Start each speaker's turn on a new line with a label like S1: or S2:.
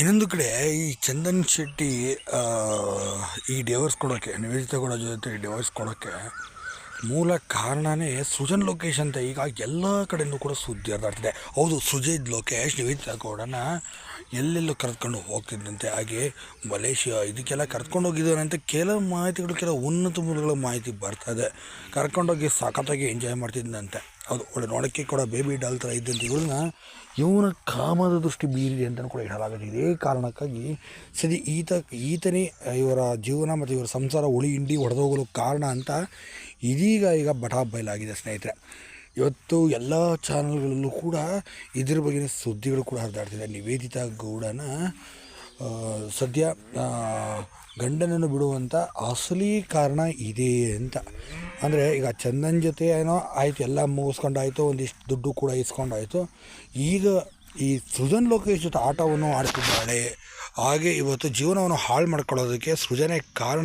S1: ಇನ್ನೊಂದು ಕಡೆ ಈ ಚಂದನ್ ಶೆಟ್ಟಿ ಈ ಡಿವೋರ್ಸ್ ಕೊಡೋಕ್ಕೆ ನಿವೇದಿತ ಕೊಡೋ ಜೊತೆ ಡಿವೋರ್ಸ್ ಕೊಡೋಕ್ಕೆ ಮೂಲ ಕಾರಣನೇ ಸೃಜನ್ ಲೋಕೇಶ್ ಅಂತ. ಈಗ ಎಲ್ಲ ಕಡೆಯೂ ಕೂಡ ಸುದ್ದಿ ಹರಿದಾಡ್ತಿದೆ ಹೌದು, ಸುಜಿತ್ ಲೋಕೇಶ್, ನಿವೇದಿತಾ ಗೌಡನ ಎಲ್ಲೆಲ್ಲೋ ಕರೆದುಕೊಂಡು ಹೋಗ್ತಿದ್ದಂತೆ. ಹಾಗೆ ಮಲೇಷಿಯಾ ಇದಕ್ಕೆಲ್ಲ ಕರ್ಕೊಂಡು ಹೋಗಿದ್ದಾನೆ ಅಂತ ಕೆಲವು ಮಾಹಿತಿಗಳು ಕೆಲವು ಉನ್ನತ ಮೂಲಗಳ ಮಾಹಿತಿ ಬರ್ತದೆ ಕರ್ಕೊಂಡೋಗಿ ಸಖತ್ತಾಗಿ ಎಂಜಾಯ್ ಮಾಡ್ತಿದ್ದಂತೆ ಹೌದು ಒಳ್ಳೆ ನೋಡೋಕ್ಕೆ ಕೂಡ ಬೇಬಿ ಡಾಲ್ ಥರ ಇದ್ದಂತೆ ಇವ್ರನ್ನ ಇವನ ಕಾಮದ ದೃಷ್ಟಿ ಬೀರಿದೆ ಅಂತಲೂ ಕೂಡ ಹೇಳಲಾಗುತ್ತೆ. ಇದೇ ಕಾರಣಕ್ಕಾಗಿ ಸರಿ, ಈತ, ಈತನೇ ಇವರ ಜೀವನ ಮತ್ತು ಇವರ ಸಂಸಾರ ಉಳಿ ಹಿಂಡಿ ಹೊಡೆದೋಗಲು ಕಾರಣ ಅಂತ ಇದೀಗ ಈಗ ಬಟಾ ಬಯಲಾಗಿದೆ ಸ್ನೇಹಿತರೆ. ಇವತ್ತು ಎಲ್ಲ ಚಾನಲ್ಗಳಲ್ಲೂ ಕೂಡ ಇದ್ರ ಬಗ್ಗೆ ಸುದ್ದಿಗಳು ಕೂಡ ಹರಿದಾಡ್ತಿದೆ. ನಿವೇದಿತಾ ಗೌಡನ ಸದ್ಯ ಗಂಡನನ್ನು ಬಿಡುವಂಥ ಅಸಲಿ ಕಾರಣ ಇದೆ ಅಂತ. ಅಂದರೆ ಈಗ ಚಂದನ್ ಜೊತೆ ಏನೋ ಆಯಿತು, ಎಲ್ಲ ಮುಗಿಸ್ಕೊಂಡಾಯಿತು, ಒಂದಿಷ್ಟು ದುಡ್ಡು ಕೂಡ ಇಸ್ಕೊಂಡಾಯಿತು. ಈಗ ಈ ಸೃಜನ್ ಲೋಕೇಶ್ ಜೊತೆ ಆಟವನ್ನು ಆಡ್ತಿದ್ದಾಳೆ. ಹಾಗೆ ಇವತ್ತು ಜೀವನವನ್ನು ಹಾಳು ಮಾಡ್ಕೊಳ್ಳೋದಕ್ಕೆ ಸೃಜನೆ ಕಾರಣ.